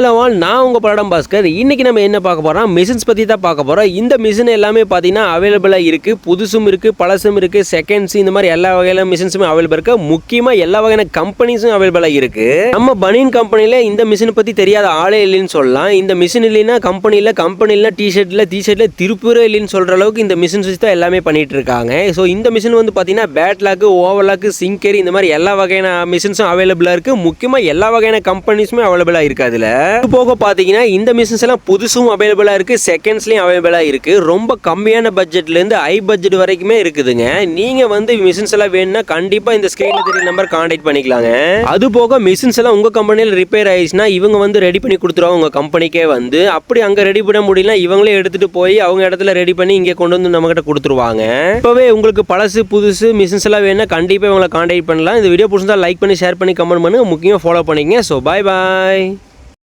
Hello all நான் உங்கள் படம் பாஸ்கர் இன்றைக்கி நம்ம என்ன பார்க்க போகிறோம் மிஷின்ஸ் பற்றி தான் பார்க்க போகிறோம் இந்த மிஷின் எல்லாமே பார்த்தீங்கன்னா அவைலபிளாக இருக்குது புதுசும் இருக்குது பழசும் இருக்குது செகண்ட்ஸ் இந்த மாதிரி எல்லா வகையான மிஷின்ஸுமே அவைலபிள் இருக்குது முக்கியமாக எல்லா வகையான கம்பெனிஸும் அவைலபிளாக இருக்குது நம்ம பனியன் கம்பெனியில் இந்த மிஷினை பற்றி தெரியாத ஆளே இல்லைன்னு சொல்லலாம். இந்த மிஷின் இல்லைன்னா கம்பெனியில் கம்பெனியில் டிஷர்ட்டில் டிஷர்ட்டில் திருப்பூரே இல்லைன்னு சொல்கிற அளவுக்கு இந்த மிஷின்ஸ் வச்சு தான் எல்லாமே பண்ணிகிட்டு இருக்காங்க. ஸோ இந்த மிஷின் வந்து பார்த்தீங்கன்னா பேட்லாக்கு ஓவர்லாக்கு சிங்கர் இந்த மாதிரி எல்லா வகையான மிஷின்ஸும் அவைலபிளாக இருக்குது முக்கியமாக எல்லா வகையான கம்பெனிஸுமே அவைலபிளாக இருக்குது அதில். இது போக பார்த்தீங்கன்னா இந்த மிஷின்ஸ் எல்லாம் புதுசும் அவைலபிளாக இருக்குது செகண்ட்ஸ்லையும் அவைலபிளாக இருக்குது ரொம்ப கம்மியான பட்ஜெட்லேருந்து ஹை பட்ஜெட் வரைக்குமே இருக்குதுங்க. நீங்கள் வந்து மிஷின்ஸ் எல்லாம் வேணும்னா கண்டிப்பாக இந்த ஸ்க்ரீனில் தெரிய நம்பர் கான்டாக்ட் பண்ணிக்கலாங்க. அது போக மிஷின்ஸ் எல்லாம் உங்கள் கம்பெனியில் ரிப்பேர் ஆயிடுச்சுன்னா இவங்க வந்து ரெடி பண்ணி கொடுத்துருவாங்க உங்கள் கம்பெனிக்கே வந்து. அப்படி அங்கே ரெடி பண்ண முடியல இவங்களே எடுத்துகிட்டு போய் அவங்க இடத்துல ரெடி பண்ணி இங்கே கொண்டு வந்து நம்மகிட்ட கொடுத்துருவாங்க. இப்போவே உங்களுக்கு பழசு புதுசு மிஷின்ஸ் எல்லாம் வேணும்னா கண்டிப்பாக இவங்களை கான்டாக்ட் பண்ணலாம். இந்த வீடியோ பிடிச்சிருந்தா லைக் பண்ணி ஷேர் பண்ணி கமெண்ட் பண்ணுங்க. முக்கியமாக ஃபாலோ பண்ணிக்கங்க. ஸோ பாய் பாய்